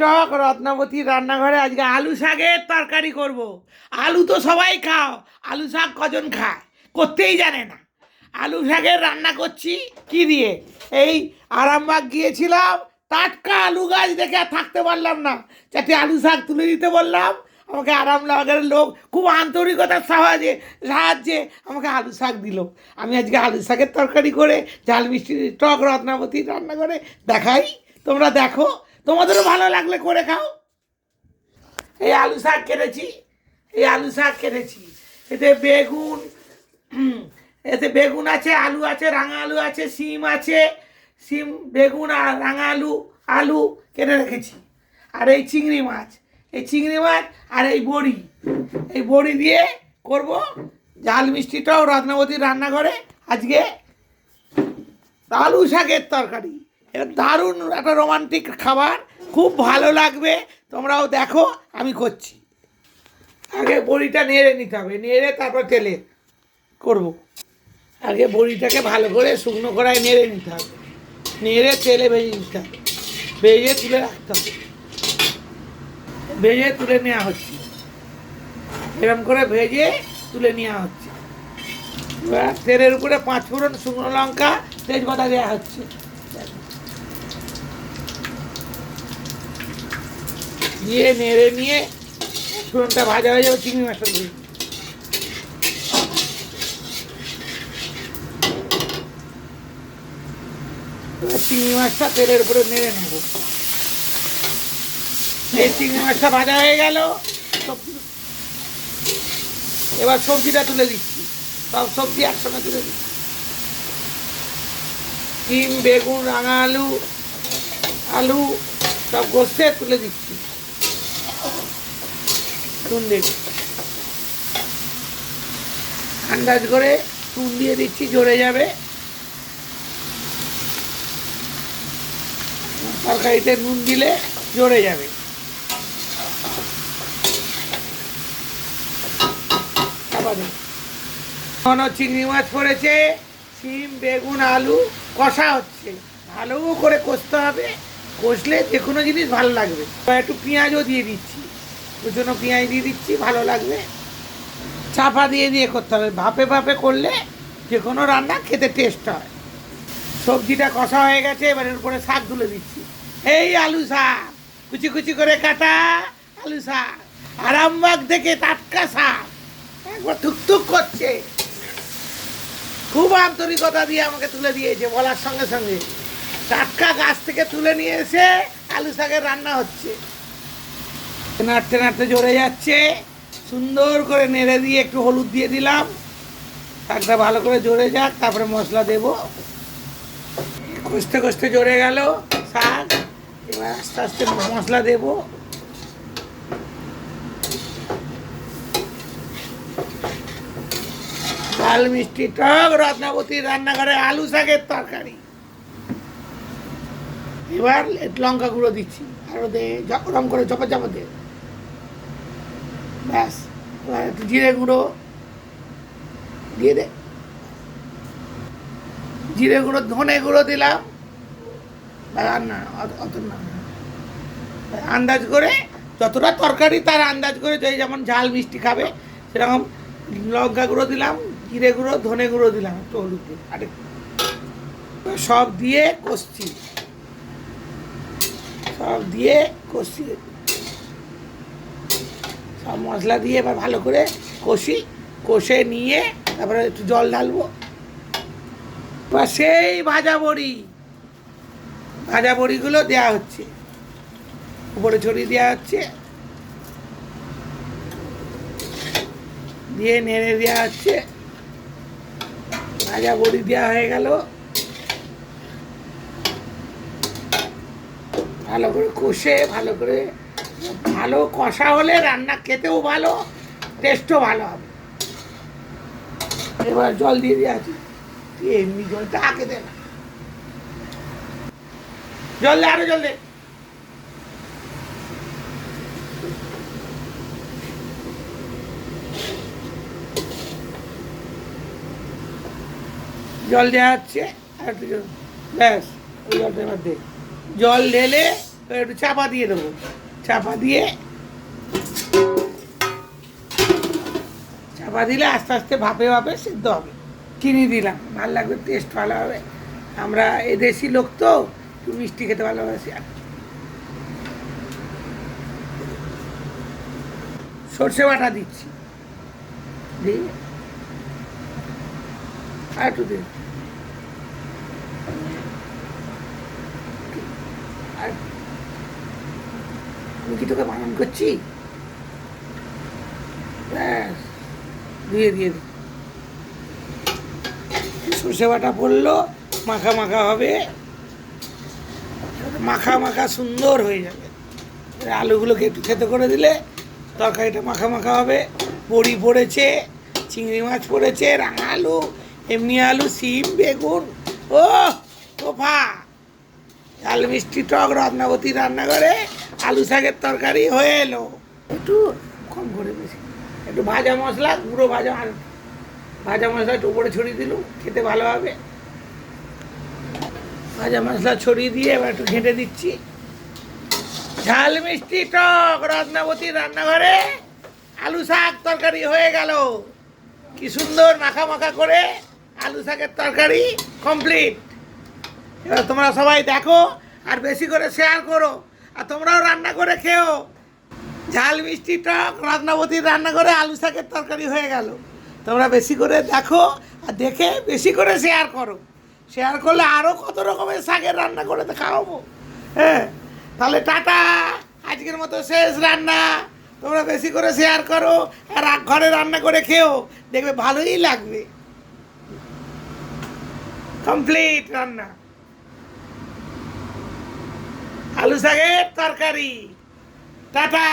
টক, রত্নাবতী রান্নাঘরে আজকে আলু শাকের তরকারি করব। আলু তো সবাই খাও, আলু শাক কজন খায়? করতেই জানে না। আলু শাকের রান্না করছি কি দিয়ে? এই আরামবাগ গিয়েছিলাম, টাটকা আলু গাছ দেখে আর থাকতে পারলাম না। চারটি আলু শাক তুলে দিতে বললাম, আমাকে আরামবাগের লোক খুব আন্তরিকতার সাহায্যে সাহায্যে আমাকে আলু শাক দিল। আমি আজকে আলু শাকের তরকারি করে, ঝাল মিষ্টি টক, রত্নাবতী রান্না করে দেখাই। তোমরা দেখো, তোমাদেরও ভালো লাগলে করে খাও। এই আলু শাক কেটেছি, এই আলু শাক কেটেছি। এতে বেগুন এতে বেগুন আছে, আলু আছে, রাঙা আলু আছে সিম আছে সিম বেগুন আর রাঙা আলু আলু কেটে রেখেছি। আর এই চিংড়ি মাছ, এই চিংড়ি মাছ আর এই বড়ি। এই বড়ি দিয়ে করব ঝাল মিষ্টিটাও রত্নাবতীর রান্নাঘরে। আজকে আলু শাকের তরকারি। এটা দারুণ একটা রোমান্টিক খাবার। খুব ভালো লাগবে। তোমরাও দেখো, আমি করছি। আগে বড়িটা নেড়ে নিতে হবে। নেড়ে তারপর তেলে করব। আগে বড়িটাকে ভালো করে শুকনো কড়াই নেড়ে নিতে হবে। নেড়ে তেলে ভেজে নিতে হবে। ভেজে তুলে রাখতে হবে। ভেজে তুলে নেওয়া হচ্ছে। এরকম করে ভেজে তুলে নেওয়া হচ্ছে। তেলের উপরে পাঁচ ফোড়ন শুকনো লঙ্কা, তেজপাতা দেওয়া হচ্ছে। দিয়ে নেড়ে নিয়ে, ফোড়নটা ভাজা হয়ে যাবে, চিংড়ি মাছটা দিয়ে। চিংড়ি মাছটা তেলের উপরে নেড়ে নেব। এই চিংড়ি মাছটা ভাজা হয়ে গেল এবার সবজিটা তুলে দিচ্ছি। সব সবজি একসঙ্গে তুলে দিচ্ছি। ডিম, বেগুন, রাঙা আলু আলু সব গোস্তে তুলে দিচ্ছি। চুন দেব আন্দাজ করে চুন দিয়ে দিচ্ছি জড়ে যাবে। তরকারিতে নুন দিলে জড়ে যাবে। ঘন চিংড়ি মাছ পড়েছে সিম বেগুন, আলু, কষা হচ্ছে। ভালো করে কষতে হবে, কষলে যে কোনো জিনিস ভালো লাগবে। একটু পেঁয়াজও দিয়ে দিচ্ছি। ওর জন্য পেঁয়াজ দিয়ে দিচ্ছি, ভালো লাগবে। চাপা দিয়ে দিয়ে করতে হবে। ভাপে ভাপে করলে যে কোনো রান্না খেতে টেস্ট হয়। সবজিটা কষা হয়ে গেছে, এবার এর উপরে শাক তুলে দিচ্ছি। এই আলু শাক, কুচি কুচি করে কাটা আলু শাক। আরামবাগ থেকে টাটকা শাক। একবার থুকথুক করছে। খুব আন্তরিকতা দিয়ে আমাকে তুলে দিয়েছে, বলার সঙ্গে সঙ্গে। টাটকা গাছ থেকে তুলে নিয়ে এসে আলু শাকের রান্না হচ্ছে। নাড়তে নাড়তে জড়ে যাচ্ছে। সুন্দর করে নেড়ে দিয়ে একটু হলুদ দিয়ে দিলাম। শাকটা ভালো করে জড়ে যাক, তারপরে মশলা দেব। কষতে কষতে জড়ে গেল শাক। এবার আস্তে আস্তে মশলা দেবো। লাল মিষ্টি টক, রত্নাবতীর রান্নাঘরে আলু শাকের তরকারি। এবার লঙ্কা গুঁড়ো দিচ্ছি। আরও দে ওরম করে চপা চাপা দে ব্যাস। একটু জিরে গুঁড়ো। দিয়ে দে। জিরে গুঁড়ো, ধনে গুঁড়ো দিলাম। আর না, অত- না। আন্দাজ করে যতটা তরকারি তার আন্দাজ করে যে যেমন ঝাল মিষ্টি খাবে, সেরকম লঙ্কা গুঁড়ো দিলাম, জিরে গুঁড়ো, ধনে গুঁড়ো দিলাম একটু হলুদ আর। সব দিয়ে কষছি। সব দিয়ে কষি সব মশলা দিয়ে এবার ভালো করে কষি, কষে নিয়ে তারপরে একটু জল ঢালবো। এবার সেই ভাজা বড়ি, ভাজা বড়িগুলো দেওয়া হচ্ছে। উপরে ছড়িয়ে দেওয়া হচ্ছে। দিয়ে নেড়ে দেওয়া হচ্ছে। ভাজা বড়ি দেওয়া হয়ে গেল। ভালো করে কষে, ভালো করে ভালো, কষা হলে রান্না খেতেও ভালো টেস্টও ভালো হবে। এবার জল দিয়ে দেওয়া আছে। তুই এমনি জলটা আগে দে না। জল দে, আরও জল দে। জল দেওয়া হচ্ছে, আর একটু জল ব্যাস, ওই জলটা এবার দে। জল ঢেলে একটু চাপা দিয়ে দেবো। চাপা দিয়ে চাপা দিলে আস্তে আস্তে ভাপে ভাপে সিদ্ধ হবে। চিনি দিলাম, ভালো লাগবে টেস্ট ভালো হবে। আমরা এদেশি লোক তো, একটু মিষ্টি খেতে ভালোবাসি। আর সর্ষে বাটা দিচ্ছি। দিই? আর একটু দিন। আমি কি তোকে বারণ করছি? ব্যাস, দিয়ে দিয়ে সর্ষে বাটা পড়ল, মাখা মাখা হবে। মাখা মাখা সুন্দর হয়ে যাবে। আলুগুলোকে একটু খেতে করে দিলে তরকারিটা মাখা মাখা হবে। বড়ি পড়েছে, চিংড়ি মাছ পড়েছে, রাঙা আলু, এমনি আলু, সিম, বেগুন ও তোফা। ঝাল মিষ্টি টক রত্নাবতী রান্নাঘরে আলু শাকের তরকারি হয়ে এলো। একটু কম করে বেশি। একটু ভাজা মশলা, গুঁড়ো ভাজা ভাজা মশলা একটু উপরে ছড়িয়ে দিলুম, খেতে ভালো হবে। ভাজা মশলা ছড়িয়ে দিয়ে এবার একটু ঘেঁটে দিচ্ছি। ঝাল মিষ্টি টক রত্নাবতী রান্নাঘরে আলু শাক তরকারি হয়ে গেল। কি সুন্দর মাখা মাখা করে আলু শাকের তরকারি কমপ্লিট এবার তোমরা সবাই দেখো আর বেশি করে শেয়ার করো। আর তোমরাও রান্না করে খেও। ঝাল, মিষ্টি, টক রত্নাবতীর রান্না করে আলু শাকের তরকারি হয়ে গেল। তোমরা বেশি করে দেখো আর দেখে বেশি করে শেয়ার করো। শেয়ার করলে আরও কত রকমের শাকের রান্না করে খাওয়াবো। হ্যাঁ তাহলে টাটা। আজকের মতো শেষ রান্না। তোমরা বেশি করে শেয়ার করো আর ঘরে রান্না করে খেও। দেখবে ভালোই লাগবে। কমপ্লিট রান্না। আলু শাকের তরকারি। টাটা।